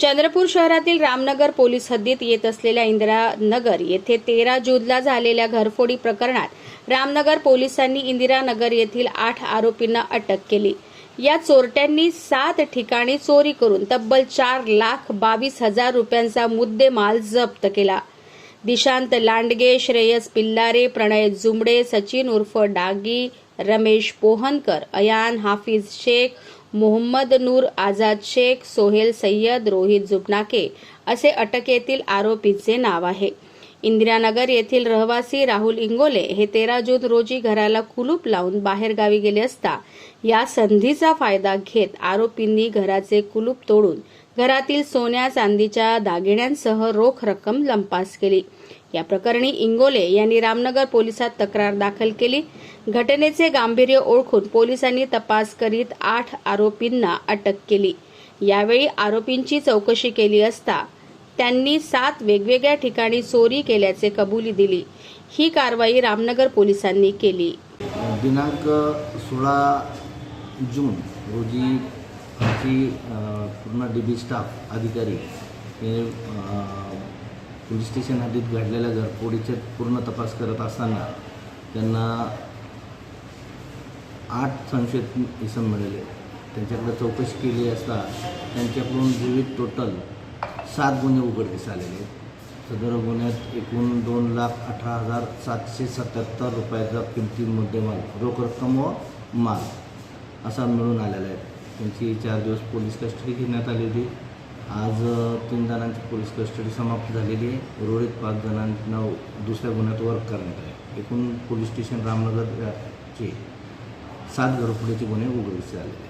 चंद्रपूर शहरातील रामनगर पोलीस हद्दीत येत असलेल्या इंदिरानगर येथे तेरा जूनला झालेल्या घरफोडी प्रकरणात रामनगर पोलिसांनी इंदिरानगर येथील आठ आरोपींना अटक केली. या चोरट्यांनी सात ठिकाणी चोरी करून तब्बल चार लाख बावीस हजार रुपयांचा मुद्देमाल जप्त केला. दिशांत लांडगे श्रेयस पिल्लारे प्रणय जुमडे सचिन उर्फ डागी रमेश पोहनकर अयान हाफिज शेख मोहम्मद नूर आझाद शेख सोहेल सय्यद रोहित जुबनाके असे अटकेतील आरोपीचे नाव आहे. इंदिरानगर येथील रहिवासी राहुल इंगोले हे तेरा जून रोजी घराला कुलूप लावून बाहेरगावी गेले असता या संधीचा फायदा घेत आरोपींनी घराचे कुलूप तोडून घरातील सोन्या चांदीच्या दागिन्यांसह रोख रक्कम लंपास केली. या प्रकरणी इंगोले यांनी रामनगर पोलिसात तक्रार दाखल केली. घटनेचे गांभीर्य ओळखून पोलिसांनी तपास करीत आठ आरोपींना अटक केली. यावेळी आरोपींची चौकशी केली असता त्यांनी सात वेगवेगळ्या ठिकाणी चोरी केल्याचे कबुली दिली. ही कारवाई रामनगर पोलिसांनी केली. दिनांक सोळा जून रोजी आमची पूर्ण डी बी स्टाफ अधिकारी हे पोलीस स्टेशन हद्दीत घडलेल्या घरफोडीचे पूर्ण तपास करत असताना त्यांना आठ संशयित इसम मिळाले. त्यांच्याकडे चौकशी केली असता त्यांच्याकडून विविध टोटल सात गुन्हे उघडकीस आलेले आहेत. सदर गुन्ह्यात एकूण दोन लाख अठरा हजार सातशे सत्याहत्तर रुपयाचा किमती मुद्देमाल रोख रक्कम व माल असा मिळून आलेला आहे. त्यांची चार दिवस पोलीस कस्टडी घेण्यात आली होती आज तीन जणांची पोलीस कस्टडी समाप्त झालेली आहे. उर्वरित पाच जणांना दुसऱ्या गुन्ह्यात वर्क करण्यात आले. एकूण पोलीस स्टेशन रामनगरचे सात घरफोडीचे गुन्हे उघडकीस आलेले आहेत.